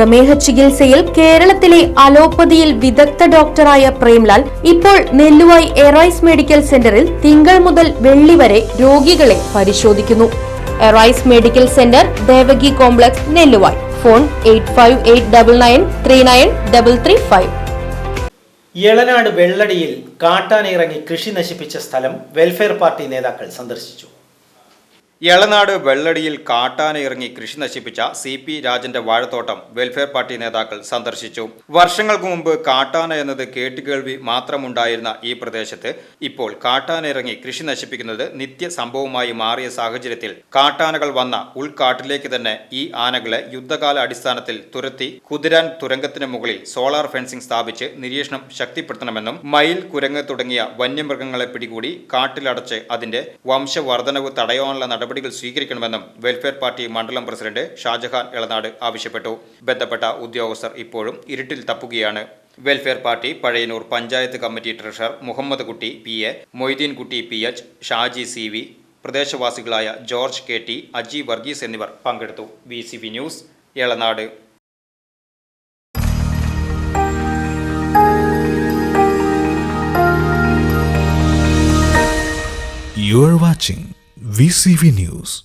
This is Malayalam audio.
പ്രമേഹ ചികിത്സയിൽ കേരളത്തിലെ അലോപ്പതിയിൽ വിദഗ്ധ ഡോക്ടറായ പ്രേംലാൽ ഇപ്പോൾ നെല്ലുവായി എറൈസ് മെഡിക്കൽ സെന്ററിൽ തിങ്കൾ മുതൽ വെള്ളി വരെ രോഗികളെ പരിശോധിക്കുന്നു. Arise medical centre Devaki complex Nelluvai. Phone eight Elanad വെള്ളടിയിൽ കാട്ടാനിറങ്ങി കൃഷി നശിപ്പിച്ച സ്ഥലം വെൽഫെയർ പാർട്ടി നേതാക്കൾ സന്ദർശിച്ചു. എളനാട് വെള്ളടിയിൽ കാട്ടാന ഇറങ്ങി കൃഷി നശിപ്പിച്ച സി പി രാജന്റെ വാഴത്തോട്ടം വെൽഫെയർ പാർട്ടി നേതാക്കൾ സന്ദർശിച്ചു. വർഷങ്ങൾക്ക് മുമ്പ് കാട്ടാന എന്നത് കേട്ടുകേൾവി മാത്രമുണ്ടായിരുന്ന ഈ പ്രദേശത്ത് ഇപ്പോൾ കാട്ടാന ഇറങ്ങി കൃഷി നശിപ്പിക്കുന്നത് നിത്യ സംഭവമായി മാറിയ സാഹചര്യത്തിൽ കാട്ടാനകൾ വന്ന ഉൾക്കാട്ടിലേക്ക് തന്നെ ഈ ആനകളെ യുദ്ധകാല അടിസ്ഥാനത്തിൽ തുരത്തി കുതിരാൻ തുരങ്കത്തിന് മുകളിൽ സോളാർ ഫെൻസിംഗ് സ്ഥാപിച്ച് നിരീക്ഷണം ശക്തിപ്പെടുത്തണമെന്നും മയിൽ കുരങ്ങ് തുടങ്ങിയ വന്യമൃഗങ്ങളെ പിടികൂടി കാട്ടിലടച്ച് അതിന്റെ വംശവർദ്ധനവ് തടയാനുള്ള നടപടികൾ സ്വീകരിക്കണമെന്നും വെൽഫെയർ പാർട്ടി മണ്ഡലം പ്രസിഡന്റ് ഷാജഹാൻ ഇളനാട് ആവശ്യപ്പെട്ടു. ബന്ധപ്പെട്ട ഉദ്യോഗസ്ഥർ ഇപ്പോഴും ഇരുട്ടിൽ തപ്പുകയാണ്. Welfare party Pazhayannur panchayat committee treasurer Muhammad Kutty P A Moideen Kutty P H Shaji C V പ്രദേശവാസികളായ George K T Aji Varghese എന്നിവർ പങ്കെടുത്തു. V C V news Elanad. You're watching VCV News.